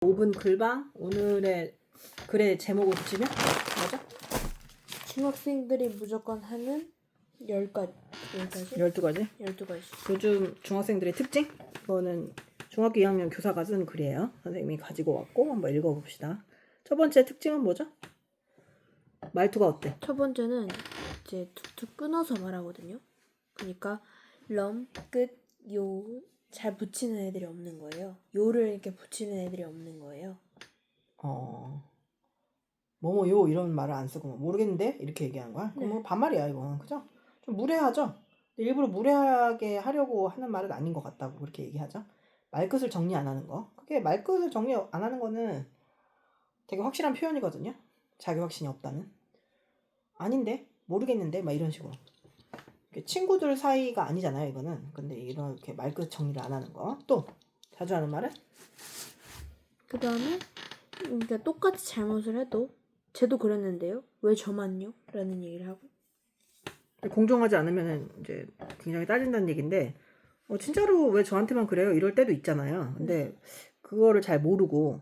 5분 글방 오늘의 글의 제목을 붙이면 맞아? 중학생들이 무조건 하는 10가지, 10가지? 12가지 12가지. 요즘 중학생들의 특징 이거는 중학교 2학년 교사가 쓴 글이에요 선생님이 가지고 왔고 한번 읽어봅시다 첫 번째 특징은 뭐죠? 말투가 어때? 첫 번째는 이제 툭툭 끊어서 말하거든요. 그러니까 럼, 끝, 요 잘 붙이는 애들이 없는 거예요. 요를 이렇게 붙이는 애들이 없는 거예요. 어 뭐뭐 요 이런 말을 안 쓰고 뭐 모르겠는데 이렇게 얘기하는 거야? 그럼 네. 뭐 반말이야 이건 그죠? 좀 무례하죠? 일부러 무례하게 하려고 하는 말은 아닌 것 같다고 그렇게 얘기하죠? 말끝을 정리 안 하는 거 그게 말끝을 정리 안 하는 거는 되게 확실한 표현이거든요 자기 확신이 없다는 아닌데 모르겠는데 막 이런 식으로 친구들 사이가 아니잖아요 이거는 근데 이렇게 말끝 정리를 안 하는 거 또 자주 하는 말은 그 다음에 그러니까 똑같이 잘못을 해도 쟤도 그랬는데요. 왜 저만요? 라는 얘기를 하고 공정하지 않으면 이제 굉장히 따진다는 얘기인데 어, 진짜로 왜 저한테만 그래요? 이럴 때도 있잖아요. 근데 그거를 잘 모르고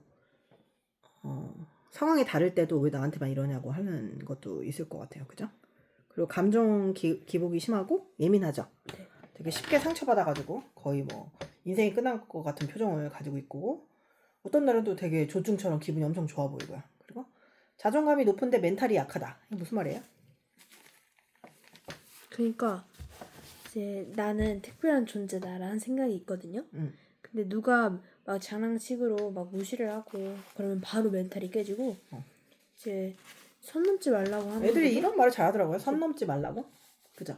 어, 상황이 다를 때도 왜 나한테만 이러냐고 하는 것도 있을 것 같아요. 그죠? 그리고 감정 기, 기복이 심하고 예민하죠. 네. 되게 쉽게 상처받아가지고 거의 뭐 인생이 끝난 것 같은 표정을 가지고 있고 어떤 날은 또 되게 조증처럼 기분이 엄청 좋아 보이고요. 그리고 자존감이 높은데 멘탈이 약하다. 이게 무슨 말이에요? 그러니까 이제 나는 특별한 존재다라는 생각이 있거든요. 음. 근데 누가 막 장난식으로 막 무시를 하고 그러면 바로 멘탈이 깨지고 어. 이제 선 넘지 말라고 하면 애들이 이런 말을 잘하더라고요. 선 넘지 말라고. 그죠?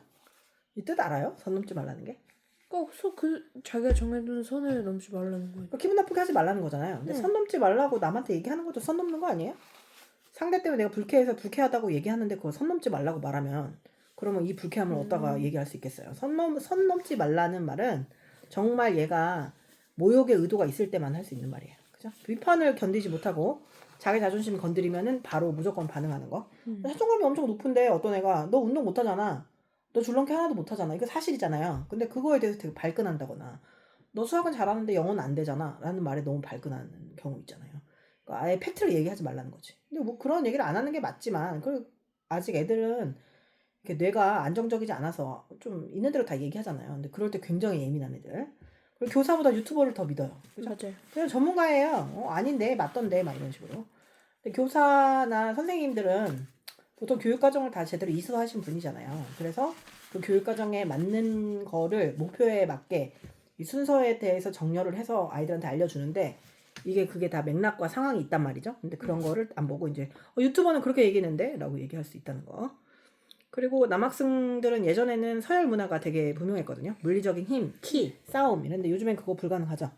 이 뜻 알아요? 선 넘지 말라는 게? 꼭그 자기가 정해둔 선을 넘지 말라는 거예요. 그러니까 기분 나쁘게 하지 말라는 거잖아요. 근데 네. 선 넘지 말라고 남한테 얘기하는 것도 선 넘는 거 아니에요? 상대 때문에 내가 불쾌해서 불쾌하다고 얘기하는데 그거 선 넘지 말라고 말하면 그러면 이 불쾌함을 음. 어디다가 얘기할 수 있겠어요? 선, 넘, 선 넘지 말라는 말은 정말 얘가 모욕의 의도가 있을 때만 할 수 있는 말이에요. 그죠? 비판을 견디지 못하고 자기 자존심 건드리면은 바로 무조건 반응하는 거. 음. 자존감이 엄청 높은데 어떤 애가 너 운동 못하잖아. 너 줄넘기 하나도 못하잖아. 이거 사실이잖아요. 근데 그거에 대해서 되게 발끈한다거나 너 수학은 잘하는데 영어는 안 되잖아. 라는 말에 너무 발끈하는 경우 있잖아요. 그러니까 아예 팩트를 얘기하지 말라는 거지. 근데 뭐 그런 얘기를 안 하는 게 맞지만 아직 애들은 이렇게 뇌가 안정적이지 않아서 좀 있는 대로 다 얘기하잖아요. 근데 그럴 때 굉장히 예민한 애들. 교사보다 유튜버를 더 믿어요. 그죠? 맞아요. 그냥 전문가예요. 어, 아닌데 맞던데 막 이런 식으로. 근데 교사나 선생님들은 보통 교육 과정을 다 제대로 이수하신 분이잖아요. 그래서 그 교육 과정에 맞는 거를 목표에 맞게 이 순서에 대해서 정렬을 해서 아이들한테 알려주는데 이게 그게 다 맥락과 상황이 있단 말이죠. 근데 그런 거를 안 보고 이제 어, 유튜버는 그렇게 얘기했는데 라고 얘기할 수 있다는 거. 그리고 남학생들은 예전에는 서열 문화가 되게 분명했거든요. 물리적인 힘, 키, 싸움 이런데 요즘엔 그거 불가능하죠.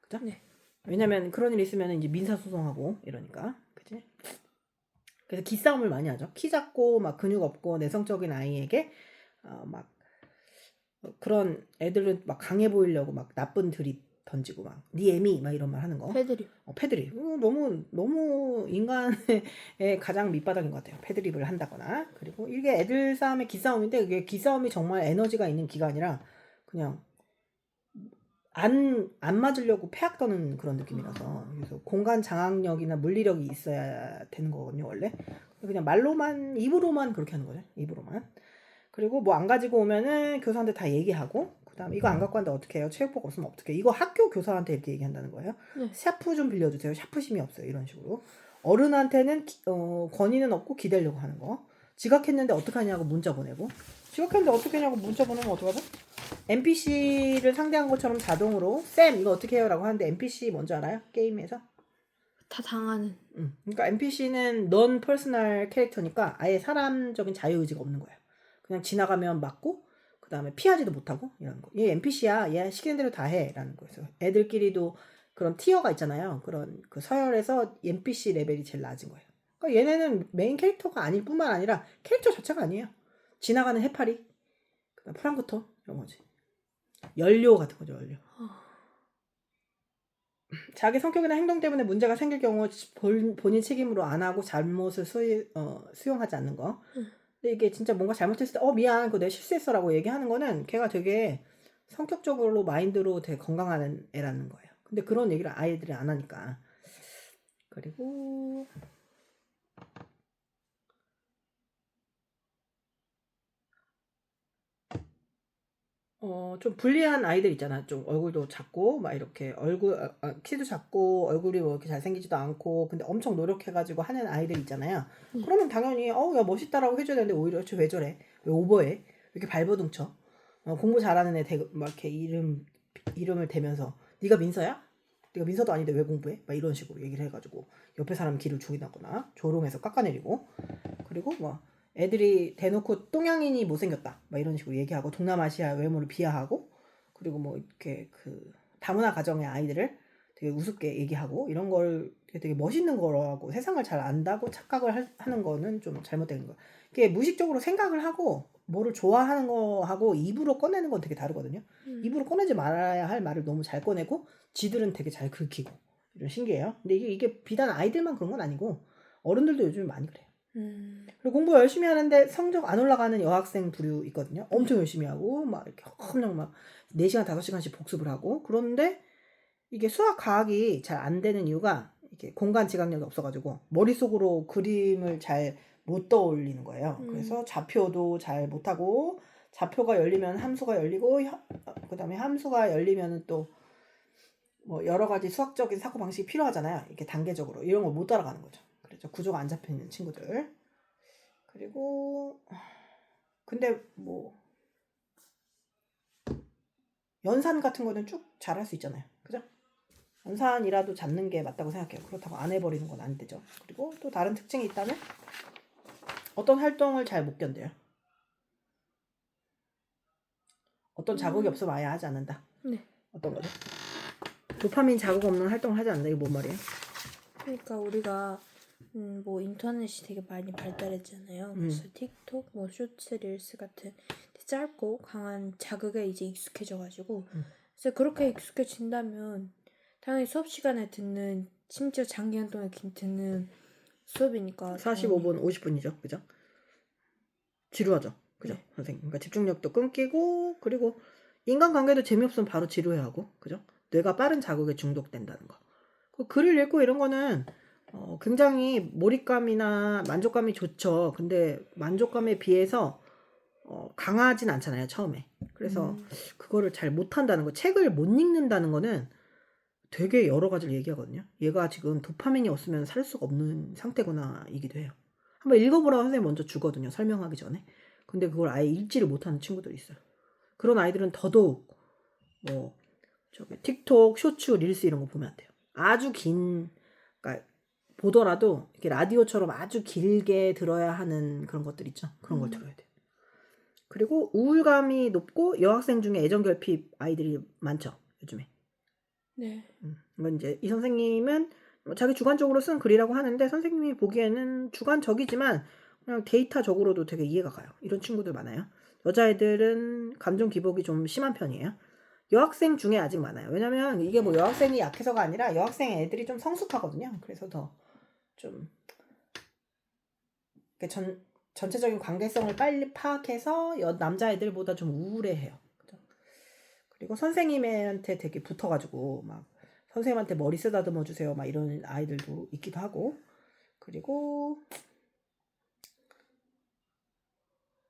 그죠? 네. 왜냐면 그런 일 있으면 이제 민사 소송하고 이러니까. 그지? 그래서 기싸움을 많이 하죠. 키 작고 막 근육 없고 내성적인 아이에게 어, 막 어, 그런 애들은 막 강해 보이려고 막 나쁜 드립 던지고 막니 애미 막 이런 말 하는 거. 패드립. 어, 패드립. 어, 너무 너무 인간의 가장 밑바닥인 것 같아요. 패드립을 한다거나 그리고 이게 애들 싸움의 기싸움인데 이게 기싸움이 정말 에너지가 있는 아니라 그냥 안, 안 맞으려고 패악 떠는 그런 느낌이라서 그래서 공간 장악력이나 물리력이 있어야 되는 거거든요 원래 그냥 말로만 입으로만 그렇게 하는 거죠 입으로만 그리고 뭐 안 가지고 오면은 교사한테 다 얘기하고 그다음 에 이거 안 갖고 왔는데 어떻게 해요 체육복 없으면 어떻게 해요? 이거 학교 교사한테 이렇게 얘기한다는 거예요 네. 샤프 좀 빌려주세요 샤프심이 없어요 이런 식으로 어른한테는 기- 어, 권위는 없고 기대려고 하는 거 지각했는데 어떡하냐고 문자 보내고 지각했는데 어떻게 하냐고 문자 보내면 어떡하죠? NPC를 상대한 것처럼 자동으로 쌤 이거 어떻게 해요? 라고 하는데 NPC 뭔지 알아요? 게임에서? 다 당하는. 음. 그러니까 NPC는 넌 퍼스널 캐릭터니까 아예 사람적인 자유의지가 없는 거예요. 그냥 지나가면 맞고 그 다음에 피하지도 못하고 이런 거. 얘 NPC야. 얘 시키는 대로 다 해. 라는 거예요. 애들끼리도 그런 티어가 있잖아요. 그런 그 서열에서 NPC 레벨이 제일 낮은 거예요. 그러니까 얘네는 메인 캐릭터가 아닐 뿐만 아니라 캐릭터 자체가 아니에요. 지나가는 해파리, 그다음 프랑크톤 이런 거지. 연료 같은 거죠, 연료. 자기 성격이나 행동 때문에 문제가 생길 경우 본, 본인 책임으로 안 하고 잘못을 수, 어, 수용하지 않는 거. 음. 근데 이게 진짜 뭔가 잘못했을 때, 어, 미안, 그거 내가 실수했어 라고 얘기하는 거는 걔가 되게 성격적으로 마인드로 되게 건강한 애라는 거예요. 근데 그런 얘기를 아이들이 안 하니까. 그리고 어, 좀 불리한 아이들 있잖아. 좀 얼굴도 작고, 막 이렇게 얼굴, 아, 아, 키도 작고, 얼굴이 뭐 이렇게 잘생기지도 않고, 근데 엄청 노력해가지고 하는 아이들 있잖아요. 음. 그러면 당연히, 어, 야, 멋있다라고 해줘야 되는데, 오히려 저왜 저래? 왜 오버해? 왜 이렇게 발버둥 쳐? 어, 공부 잘하는 애, 대, 막 이렇게 이름, 이름을 대면서, 네가 민서야? 네가 민서도 아닌데 왜 공부해? 막 이런 식으로 얘기를 해가지고, 옆에 사람 길을 죽이다거나, 조롱해서 깎아내리고, 그리고 뭐, 애들이 대놓고 똥양인이 못생겼다. 막 이런 식으로 얘기하고 동남아시아 외모를 비하하고 그리고 뭐 이렇게 그 다문화 가정의 아이들을 되게 우습게 얘기하고 이런 걸 되게, 멋있는 거라고 세상을 잘 안다고 착각을 할- 하는 거는 좀 잘못된 거야. 이게 무의식적으로 생각을 하고 뭐를 좋아하는 거하고 입으로 꺼내는 건 되게 다르거든요. 음. 입으로 꺼내지 말아야 할 말을 너무 잘 꺼내고 지들은 되게 잘 긁히고 이런 신기해요. 근데 이게 이게 비단 아이들만 그런 건 아니고 어른들도 요즘 많이 그래요. 음. 그리고 공부 열심히 하는데 성적 안 올라가는 여학생 부류 있거든요. 엄청 열심히 하고 막 이렇게 엄청 막 4시간 5시간씩 복습을 하고 그런데 이게 수학 과학이 잘 안 되는 이유가 이게 공간 지각력이 없어 가지고 머릿속으로 그림을 잘 못 떠올리는 거예요. 음. 그래서 좌표도 잘 못 하고 좌표가 열리면 함수가 열리고 그다음에 함수가 열리면은 또뭐 여러 가지 수학적인 사고 방식이 필요하잖아요. 이렇게 단계적으로 이런 걸 못 따라가는 거죠. 그래서 구조가 안 잡혀 있는 친구들. 그리고 근데 뭐 연산 같은 거는 쭉 잘할 수 있잖아요. 그죠? 연산이라도 잡는 게 맞다고 생각해요. 그렇다고 안 해버리는 건 안 되죠. 그리고 또 다른 특징이 있다면 어떤 활동을 잘 못 견뎌요. 어떤 자극이 음. 없으면 아예 하지 않는다. 네. 어떤 거죠? 도파민 자극 없는 활동을 하지 않는다. 이게 뭔 말이에요? 그러니까 우리가 음, 뭐 인터넷이 되게 많이 발달했잖아요. 음. 그래서 틱톡, 뭐 쇼츠, 릴스 같은 짧고 강한 자극에 이제 익숙해져가지고 음. 그래서 그렇게 익숙해진다면 당연히 수업 시간에 듣는 심지어 장기간 동안 긴- 듣는 수업이니까 45분, 50분이죠. 그죠? 지루하죠. 그죠? 네. 선생님. 그러니까 집중력도 끊기고 그리고 인간관계도 재미없으면 바로 지루해하고 그죠? 뇌가 빠른 자극에 중독된다는 거. 그 글을 읽고 이런 거는 어, 굉장히 몰입감이나 만족감이 좋죠. 근데 만족감에 비해서 어, 강하진 않잖아요. 처음에. 그래서 음. 그거를 잘 못한다는 거, 책을 못 읽는다는 거는 되게 여러 가지를 얘기하거든요. 얘가 지금 도파민이 없으면 살 수가 없는 상태구나이기도 해요. 한번 읽어보라고 선생님 먼저 주거든요. 설명하기 전에. 근데 그걸 아예 읽지를 못하는 친구들이 있어요. 그런 아이들은 더더욱 뭐 저기 틱톡, 쇼츠, 릴스 이런 거 보면 안 돼요. 아주 긴, 그러니까 보더라도 이렇게 라디오처럼 아주 길게 들어야 하는 그런 것들 있죠. 그런 걸 음. 들어야 돼요. 그리고 우울감이 높고 여학생 중에 애정 결핍 아이들이 많죠. 요즘에. 네. 음, 이건 이제 이 선생님은 뭐 자기 주관적으로 쓴 글이라고 하는데 선생님이 보기에는 주관적이지만 그냥 데이터적으로도 되게 이해가 가요. 이런 친구들 많아요. 여자애들은 감정 기복이 좀 심한 편이에요. 여학생 중에 아직 많아요. 왜냐면 이게 뭐 여학생이 약해서가 아니라 여학생 애들이 좀 성숙하거든요. 그래서 더 좀 전, 전체적인 관계성을 빨리 파악해서 여, 남자애들보다 좀 우울해해요. 그죠? 그리고 선생님한테 되게 붙어가지고 막 선생님한테 머리 쓰다듬어 주세요 막 이런 아이들도 있기도 하고 그리고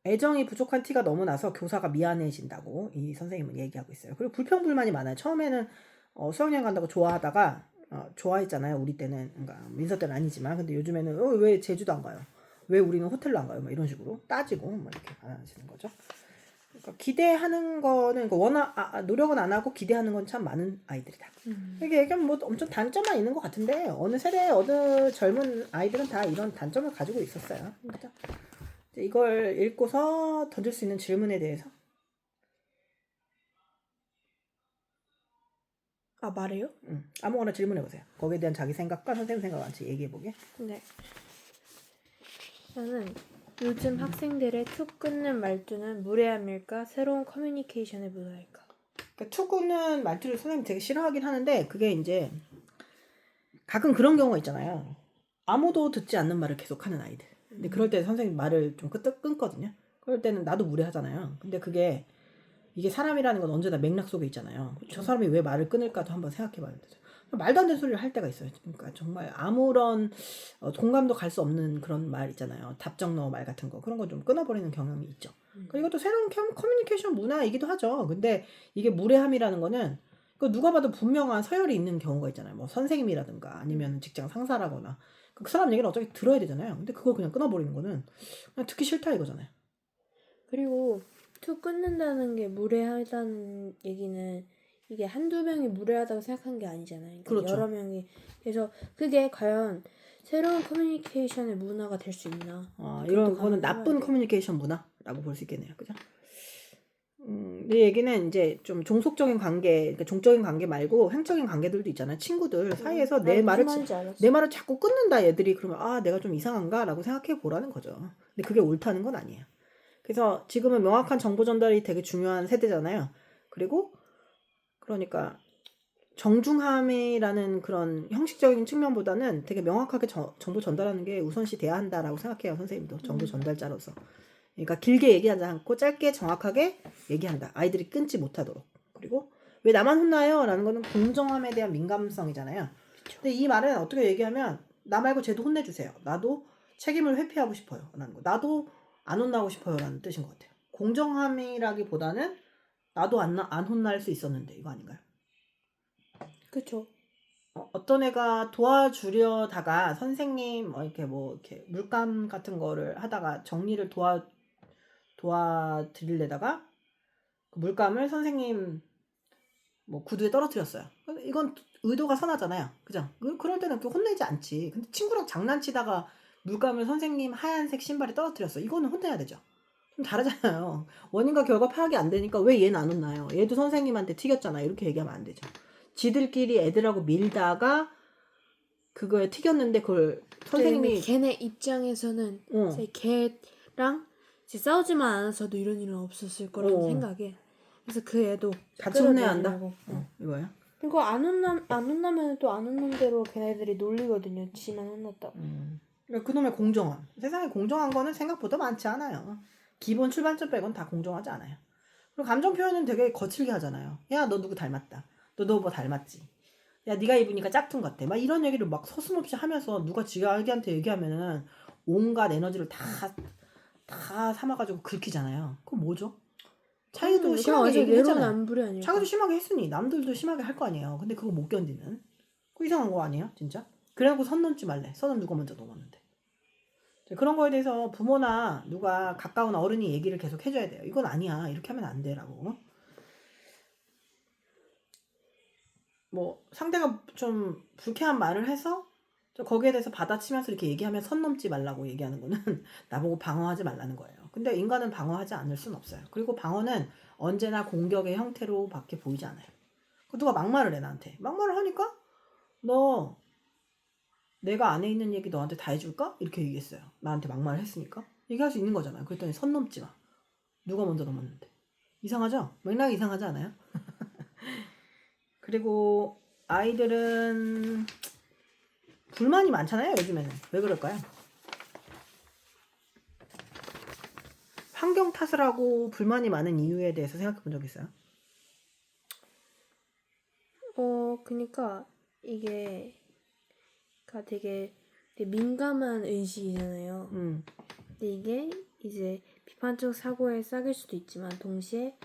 애정이 부족한 티가 너무 나서 교사가 미안해진다고 이 선생님은 얘기하고 있어요. 그리고 불평불만이 많아요. 처음에는 어, 수학여행 간다고 좋아하다가 어, 좋아했잖아요. 우리 때는 그러니까 민서 때는 아니지만 근데 요즘에는 어, 왜 제주도 안 가요? 왜 우리는 호텔로 안 가요? 막 이런 식으로 따지고 막 이렇게 많아지는 거죠. 그러니까 기대하는 거는 그러니까 워낙 아, 아, 노력은 안 하고 기대하는 건 참 많은 아이들이다. 음. 이게 얘기하면 뭐 엄청 단점만 있는 것 같은데 어느 세대 어느 젊은 아이들은 다 이런 단점을 가지고 있었어요. 그죠? 이제 이걸 읽고서 던질 수 있는 질문에 대해서 아 말해요? 음, 아무거나 질문해 보세요. 거기에 대한 자기 생각과 선생님 생각 같이 얘기해 보게. 네. 저는 요즘 학생들의 툭 끊는 말투는 무례함일까? 새로운 커뮤니케이션의 묘사일까? 그러니까 투구는 말투를 선생님 되게 싫어하긴 하는데 그게 이제 가끔 그런 경우가 있잖아요. 아무도 듣지 않는 말을 계속하는 아이들. 근데 그럴 때 선생님 말을 좀 끄, 끊거든요. 그럴 때는 나도 무례하잖아요. 근데 그게 이게 사람이라는 건 언제나 맥락 속에 있잖아요. 저 사람이 왜 말을 끊을까도 한번 생각해 봐야 되죠. 말도 안 되는 소리를 할 때가 있어요. 그러니까 정말 아무런 어, 동감도 갈 수 없는 그런 말 있잖아요. 답정너 말 같은 거 그런 거 좀 끊어버리는 경향이 있죠. 음. 그러니까 이것도 새로운 커- 커뮤니케이션 문화이기도 하죠. 근데 이게 무례함이라는 거는 그 누가 봐도 분명한 서열이 있는 경우가 있잖아요. 뭐 선생님이라든가 아니면 직장 상사라거나 그 사람 얘기를 어차피 들어야 되잖아요. 근데 그걸 그냥 끊어버리는 거는 그냥 듣기 싫다 이거잖아요. 그리고 투 끊는다는 게 무례하다는 얘기는 이게 한두 명이 무례하다고 생각한 게 아니잖아요. 그러니까 그렇죠. 여러 명이 그래서 그게 과연 새로운 커뮤니케이션의 문화가 될 수 있나? 아, 이런 거는 나쁜. 커뮤니케이션 문화라고 볼 수 있겠네요. 그죠? 음, 이 얘기는 이제 좀 종속적인 관계, 그러니까 종적인 관계 말고 행적인 관계들도 있잖아요. 친구들 사이에서 내난 말을. 내 말을 자꾸 끊는다 얘들이 그러면 아 내가 좀 이상한가라고 생각해 보라는 거죠. 근데 그게 옳다는 건 아니에요. 그래서 지금은 명확한 정보 전달이 되게 중요한 세대잖아요. 그리고 그러니까 정중함이라는 그런 형식적인 측면보다는 되게 명확하게 저- 정보 전달하는 게 우선시 돼야 한다라고 생각해요 선생님도 정보 음. 전달자로서. 그러니까 길게 얘기하지 않고 짧게 정확하게 얘기한다. 아이들이 끊지 못하도록. 그리고 왜 나만 혼나요? 라는 거는 공정함에 대한 민감성이잖아요. 근데 이 말은 어떻게 얘기하면 나 말고 쟤도 혼내주세요. 나도 책임을 회피하고 싶어요. 라는 거. 나도 안 혼나고 싶어요. 라는 뜻인 것 같아요. 공정함이라기보다는 나도 안, 나- 안 혼날 수 있었는데 이거 아닌가요? 그렇죠. 어, 어떤 애가 도와주려다가 선생님 어, 이렇게 뭐 이렇게 물감 같은 거를 하다가 정리를 도와 도와드리려다가 그 물감을 선생님 뭐 구두에 떨어뜨렸어요. 이건 의도가 선하잖아요. 그죠? 그- 그럴 때는 그 혼내지 않지. 근데 친구랑 장난치다가 물감을 선생님 하얀색 신발에 떨어뜨렸어. 이거는 혼내야 되죠. 좀 다르잖아요. 원인과 결과 파악이 안 되니까 왜 얘는 안 혼나요? 얘도 선생님한테 튀겼잖아. 이렇게 얘기하면 안 되죠. 지들끼리 애들하고 밀다가 그거에 튀겼는데 그걸 선생님이 걔네 입장에서는 어, 이제 걔랑 이제 싸우지만 않았어도 이런 일은 없었을 거라는 어. 생각에 그래서 그 애도 같이 혼내야 한다. 끌어내려고. 어, 이거야. 그리고 안 혼나 안 혼나면 또 안 혼난 대로 걔네들이 놀리거든요. 지만 혼났다고. 음. 그러니까 그놈의 공정함. 세상에 공정한 거는 생각보다 많지 않아요. 기본 출발점 빼곤 다 공정하지 않아요. 그리고 감정 표현은 되게 거칠게 하잖아요. 야, 너 누구 닮았다. 너 너 뭐 닮았지. 야, 네가 입으니까 짝퉁 같아. 막 이런 얘기를 막 서슴없이 하면서 누가 지가기한테 얘기하면은 온갖 에너지를 다 다 삼아가지고 긁히잖아요. 그거 뭐죠? 자기도 그냥 심하게 얘기했잖아요. 자기도 심하게 했으니 남들도 심하게 할 거 아니에요. 근데 그거 못 견디는. 그 이상한 거 아니에요? 진짜? 그래갖고 선 넘지 말래. 선은 누가 먼저 넘었는데. 그런 거에 대해서 부모나 누가 가까운 어른이 얘기를 계속 해줘야 돼요. 이건 아니야. 이렇게 하면 안 돼라고. 뭐 상대가 좀 불쾌한 말을 해서 저 거기에 대해서 받아치면서 이렇게 얘기하면 선 넘지 말라고 얘기하는 거는 나보고 방어하지 말라는 거예요. 근데 인간은 방어하지 않을 수는 없어요. 그리고 방어는 언제나 공격의 형태로밖에 보이지 않아요. 그 누가 막말을 해 나한테 막말을 하니까 너 내가 안에 있는 얘기 너한테 다 해줄까? 이렇게 얘기했어요. 나한테 막말을 했으니까 얘기할 수 있는 거잖아요. 그랬더니 선 넘지 마. 누가 먼저 넘었는데 이상하죠? 맥락이 이상하지 않아요? 그리고 아이들은 불만이 많잖아요. 요즘에는 왜 그럴까요? 환경 탓을 하고 불만이 많은 이유에 대해서 생각해 본 적 있어요? 어, 그니까 이게 그러니까 되게, 되게 민감한 의식이잖아요. 음. 근데 이게 이제 비판적 사고에 싹일 수도 있지만 동시에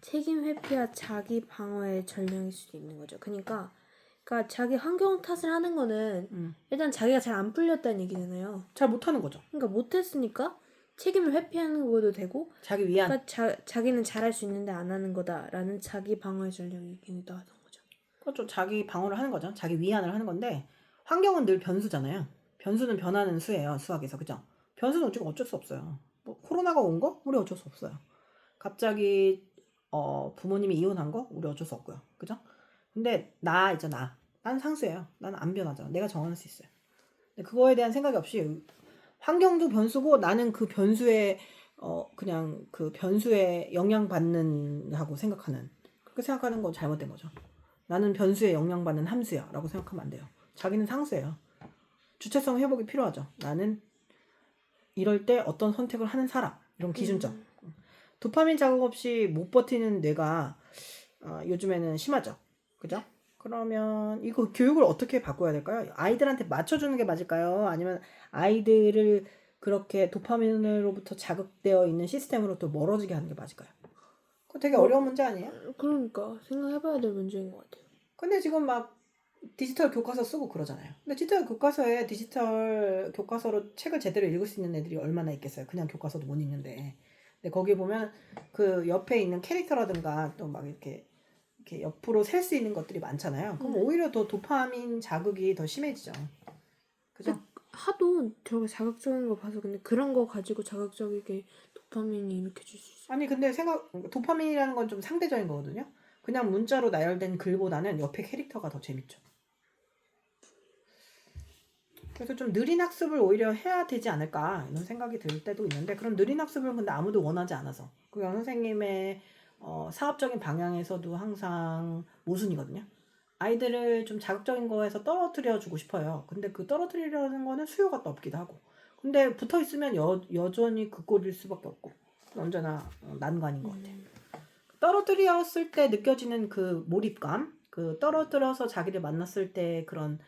책임 회피와 자기 방어의 전령일 수도 있는 거죠. 그러니까 그러니까 자기 환경 탓을 하는 거는 음. 일단 자기가 잘 안 풀렸다는 얘기잖아요. 잘 못하는 거죠. 그러니까 못했으니까 책임을 회피하는 거도 되고 자기 위안. 그러니까 자, 자기는 잘할 수 있는데 안 하는 거다라는 자기 방어의 전령이기도 하던 거죠. 그렇죠. 자기 방어를 하는 거죠. 자기 위안을 하는 건데 환경은 늘 변수잖아요. 변수는 변하는 수예요. 수학에서 그죠? 변수는 지금 어쩔 수 없어요. 뭐 코로나가 온 거 우리 어쩔 수 없어요. 갑자기 어, 부모님이 이혼한 거 우리 어쩔 수 없고요. 그죠? 근데 나 있잖아. 난 상수예요. 나는 안 변하잖아. 내가 정할 수 있어요. 근데 그거에 대한 생각이 없이 환경도 변수고 나는 그 변수에 어 그냥 그 변수에 영향받는 하고 생각하는 그렇게 생각하는 건 잘못된 거죠. 나는 변수에 영향받는 함수야 라고 생각하면 안 돼요. 자기는 상수예요. 주체성 회복이 필요하죠. 나는 이럴 때 어떤 선택을 하는 사람 이런 기준점. 도파민 자극 없이 못 버티는 뇌가 어, 요즘에는 심하죠. 그죠? 그러면 이거 교육을 어떻게 바꿔야 될까요? 아이들한테 맞춰주는 게 맞을까요? 아니면 아이들을 그렇게 도파민으로부터 자극되어 있는 시스템으로 또 멀어지게 하는 게 맞을까요? 그거 되게 어려운 문제 아니에요? 그러니까 생각해봐야 될 문제인 것 같아요. 근데 지금 막 디지털 교과서 쓰고 그러잖아요. 근데 디지털 교과서에 디지털 교과서로 책을 제대로 읽을 수 있는 애들이 얼마나 있겠어요. 그냥 교과서도 못 읽는데. 근데 거기 보면 그 옆에 있는 캐릭터라든가 또 막 이렇게 이렇게 옆으로 셀 수 있는 것들이 많잖아요. 그럼 음. 오히려 더 도파민 자극이 더 심해지죠. 그죠? 하도 저렇게 자극적인 거 봐서 근데 그런 거 가지고 자극적이게 도파민이 일으켜질 수 있어. 아니 근데 생각 도파민이라는 건 좀 상대적인 거거든요. 그냥 문자로 나열된 글보다는 옆에 캐릭터가 더 재밌죠. 그래서 좀 느린 학습을 오히려 해야 되지 않을까 이런 생각이 들 때도 있는데 그런 느린 학습을 근데 아무도 원하지 않아서 그 선생님의 어, 사업적인 방향에서도 항상 모순이거든요. 아이들을 좀 자극적인 거에서 떨어뜨려 주고 싶어요. 근데 그 떨어뜨리려는 거는 수요가 또 없기도 하고. 근데 붙어 있으면 여, 여전히 그 꼴일 수밖에 없고. 언제나 어, 난관인 것 같아요. 떨어뜨렸을 때 느껴지는 그 몰입감, 그 떨어뜨려서 자기를 만났을 때 그런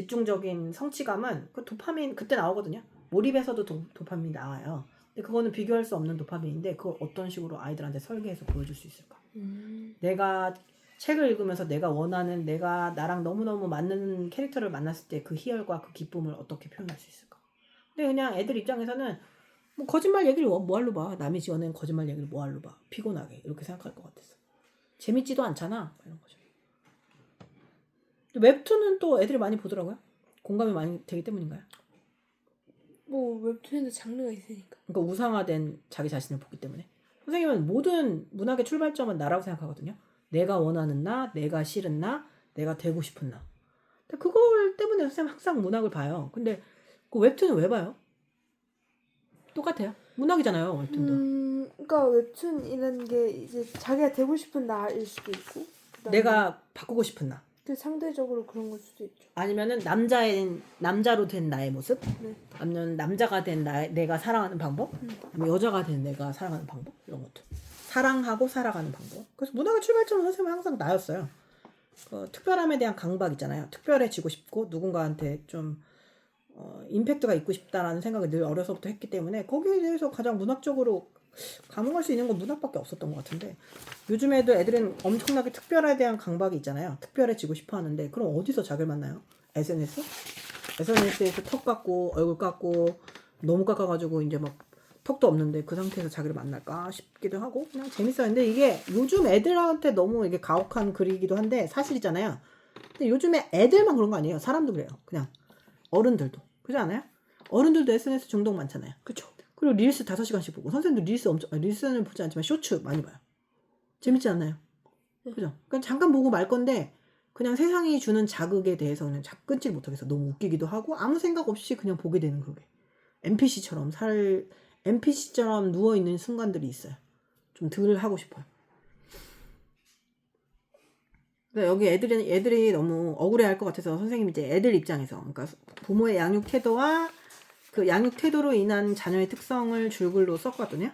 집중적인 성취감은 그 도파민 그때 나오거든요. 몰입에서도 도, 도파민이 나와요. 근데 그거는 비교할 수 없는 도파민인데 그걸 어떤 식으로 아이들한테 설계해서 보여줄 수 있을까? 음. 내가 책을 읽으면서 내가 원하는 내가 나랑 너무너무 맞는 캐릭터를 만났을 때 그 희열과 그 기쁨을 어떻게 표현할 수 있을까? 근데 그냥 애들 입장에서는 뭐 거짓말 얘기를 뭐- 뭐할로 봐. 남이 지어낸 거짓말 얘기를 뭐할로 봐. 피곤하게 이렇게 생각할 것 같았어. 재밌지도 않잖아. 이런 거죠. 웹툰은 또 애들이 많이 보더라고요. 공감이 많이 되기 때문인가요? 뭐 웹툰에도 장르가 있으니까. 그러니까 우상화된 자기 자신을 보기 때문에 선생님은 모든 문학의 출발점은 나라고 생각하거든요. 내가 원하는 나, 내가 싫은 나, 내가 되고 싶은 나. 근데 그걸 때문에 선생님 항상 문학을 봐요. 근데 그 웹툰은 왜 봐요? 똑같아요. 문학이잖아요, 웹툰도. 음, 그러니까 웹툰이라는 게 이제 자기가 되고 싶은 나일 수도 있고. 그다음에 내가 바꾸고 싶은 나. 그 상대적으로 그런 걸 수도 있죠. 아니면은 남자인 남자로 된 나의 모습, 네. 아니면 남자가 된 나, 내가 사랑하는 방법, 음. 아니면 여자가 된 내가 사랑하는 방법 이런 것도 사랑하고 살아가는 방법. 그래서 문학의 출발점은 선생님은 항상 나였어요. 그 특별함에 대한 강박 있잖아요. 특별해지고 싶고 누군가한테 좀 어, 임팩트가 있고 싶다라는 생각을 늘 어려서부터 했기 때문에 거기에 대해서 가장 문학적으로 감흥할 수 있는 건 문학밖에 없었던 것 같은데 요즘에도 애들은 엄청나게 특별에 대한 강박이 있잖아요. 특별해지고 싶어 하는데 그럼 어디서 자기를 만나요? SNS? SNS에서 턱 깎고 얼굴 깎고 너무 깎아가지고 이제 막 턱도 없는데 그 상태에서 자기를 만날까 싶기도 하고 그냥 재밌어요. 근데 이게 요즘 애들한테 너무 이게 가혹한 글이기도 한데 사실이잖아요. 근데 요즘에 애들만 그런 거 아니에요. 사람도 그래요. 그냥 어른들도 그렇지 않아요? 어른들도 SNS 중독 많잖아요. 그쵸. 그리고 릴스 5시간씩 보고 선생님도 릴스 엄청 아, 릴스는 보지 않지만 쇼츠 많이 봐요. 재밌지 않나요? 네. 그죠? 그냥 잠깐 보고 말 건데 그냥 세상이 주는 자극에 대해서 그냥 자- 끊질 못하겠어. 너무 웃기기도 하고 아무 생각 없이 그냥 보게 되는 그게. NPC처럼 살 NPC처럼 누워 있는 순간들이 있어요. 좀 덜 하고 싶어요. 그러니까 여기 애들이 애들이 너무 억울해할 것 같아서 선생님이 이제 애들 입장에서 그러니까 부모의 양육 태도와 그 양육 태도로 인한 자녀의 특성을 줄글로 썼거든요.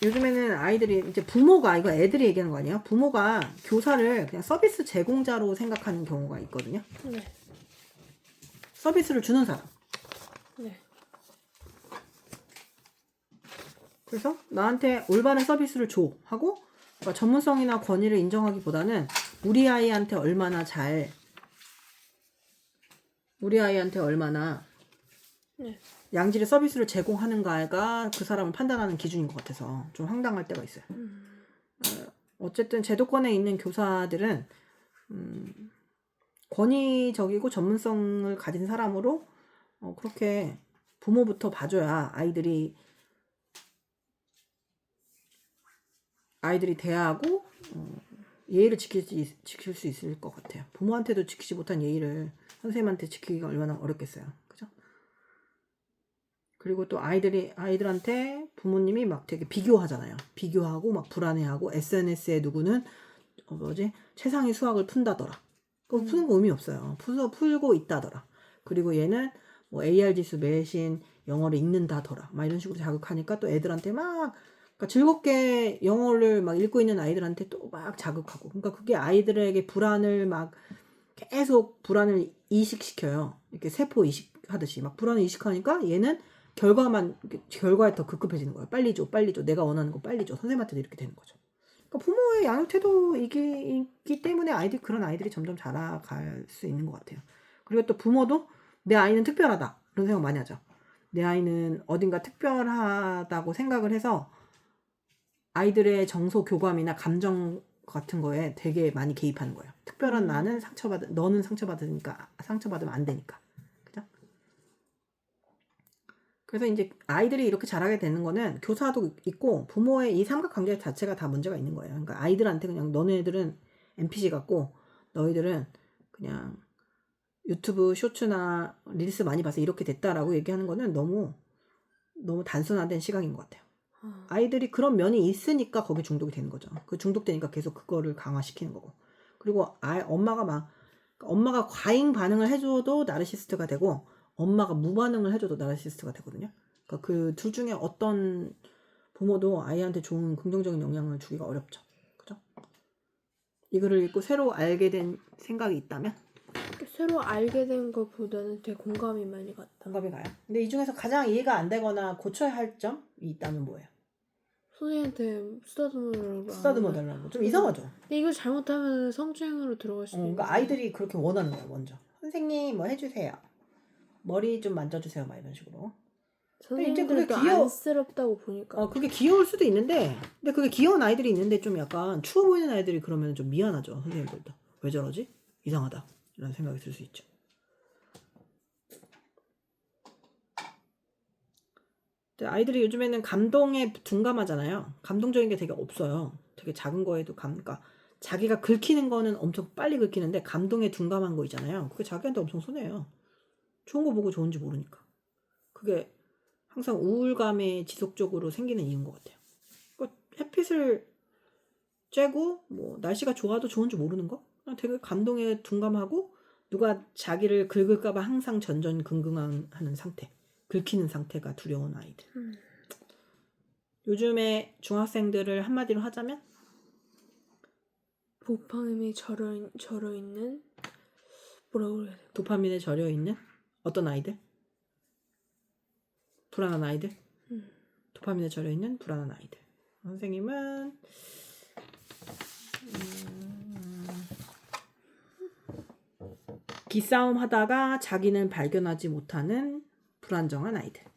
요즘에는 아이들이 이제 부모가 이거 애들이 얘기하는 거 아니에요? 부모가 교사를 그냥 서비스 제공자로 생각하는 경우가 있거든요. 네. 서비스를 주는 사람. 네. 그래서 나한테 올바른 서비스를 줘 하고 그러니까 전문성이나 권위를 인정하기보다는 우리 아이한테 얼마나 잘 우리 아이한테 얼마나 네. 양질의 서비스를 제공하는가가 그 사람을 판단하는 기준인 것 같아서 좀 황당할 때가 있어요. 음. 어, 어쨌든 제도권에 있는 교사들은 음, 권위적이고 전문성을 가진 사람으로 어, 그렇게 부모부터 봐줘야 아이들이 아이들이 대하고 어, 예의를 지킬 수, 있- 지킬 수 있을 것 같아요. 부모한테도 지키지 못한 예의를 선생님한테 지키기가 얼마나 어렵겠어요. 그리고 또 아이들이 아이들한테 부모님이 막 되게 비교하잖아요. 비교하고 막 불안해하고 SNS에 누구는 어, 뭐지 최상위 수학을 푼다더라. 그거 푸는 거 의미 없어요. 풀어 풀고 있다더라. 그리고 얘는 뭐 AR 지수 매신 영어를 읽는다더라. 막 이런 식으로 자극하니까 또 애들한테 막 그러니까 즐겁게 영어를 막 읽고 있는 아이들한테 또 막 자극하고 그러니까 그게 아이들에게 불안을 막 계속 불안을 이식시켜요. 이렇게 세포 이식하듯이 막 불안을 이식하니까 얘는 결과만 결과에 더 급급해지는 거예요. 빨리 줘, 빨리 줘. 내가 원하는 거 빨리 줘. 선생님한테도 이렇게 되는 거죠. 그러니까 부모의 양육 태도이기 때문에 아이들 그런 아이들이 점점 자라갈 수 있는 것 같아요. 그리고 또 부모도 내 아이는 특별하다 이런 생각 많이 하죠. 내 아이는 어딘가 특별하다고 생각을 해서 아이들의 정서 교감이나 감정 같은 거에 되게 많이 개입하는 거예요. 특별한 나는 상처받 너는 상처받으니까 상처받으면 안 되니까. 그죠? 그래서 이제 아이들이 이렇게 자라게 되는 거는 교사도 있고 부모의 이 삼각관계 자체가 다 문제가 있는 거예요. 그러니까 아이들한테 그냥 너네들은 NPC 같고 너희들은 그냥 유튜브 쇼츠나 릴스 많이 봐서 이렇게 됐다라고 얘기하는 거는 너무 너무 단순화된 시각인 것 같아요. 아, 아이들이 그런 면이 있으니까 거기 중독이 되는 거죠. 그 중독되니까 계속 그거를 강화시키는 거고. 그리고 아 엄마가 막 엄마가 과잉 반응을 해줘도 나르시스트가 되고 엄마가 무반응을 해줘도 나르시스트가 되거든요. 그러니까 그 둘 중에 어떤 부모도 아이한테 좋은 긍정적인 영향을 주기가 어렵죠. 그죠? 이거를 읽고 새로 알게 된 생각이 있다면 새로 알게 된 것보다는 되게 공감이 많이 갔다. 공감이 가요. 근데 이 중에서 가장 이해가 안 되거나 고쳐야 할 점이 있다면 뭐예요? 선생님한테 쓰다듬으라고. 쓰다듬어 달라고. 좀 이상하죠. 근데 이걸 잘못하면 성추행으로 들어갈 어, 수도 있는. 그러니까 아이들이 그렇게 원하는 거야 먼저. 선생님 뭐 해주세요. 머리 좀 만져주세요, 막 이런 식으로. 이제 그게 선생님들도 귀여워. 안쓰럽다고 보니까. 어 그게 귀여울 수도 있는데, 근데 그게 귀여운 아이들이 있는데 좀 약간 추워 보이는 아이들이 그러면 좀 미안하죠 선생님들도. 왜 저러지? 이상하다 이런 생각이 들 수 있죠. 근데 아이들이 요즘에는 감동에 둔감하잖아요. 감동적인 게 되게 없어요. 되게 작은 거에도 감, 그러니까 자기가 긁히는 거는 엄청 빨리 긁히는데 감동에 둔감한 거 있잖아요. 그게 자기한테 엄청 손해예요. 좋은 거 보고 좋은지 모르니까. 그게 항상 우울감에 지속적으로 생기는 이유인 것 같아요. 그러니까 햇빛을 쬐고 뭐 날씨가 좋아도 좋은지 모르는 거? 되게 감동에 둔감하고 누가 자기를 긁을까봐 항상 전전긍긍하는 상태, 긁히는 상태가 두려운 아이들. 음. 요즘에 중학생들을 한마디로 하자면 도파민이 절여 절여 있는 뭐라고 그래야 돼? 도파민에 절여 있는 어떤 아이들? 불안한 아이들? 음. 도파민에 절여 있는 불안한 아이들. 선생님은 음, 기싸움 하다가 자기는 발견하지 못하는 불안정한 아이들.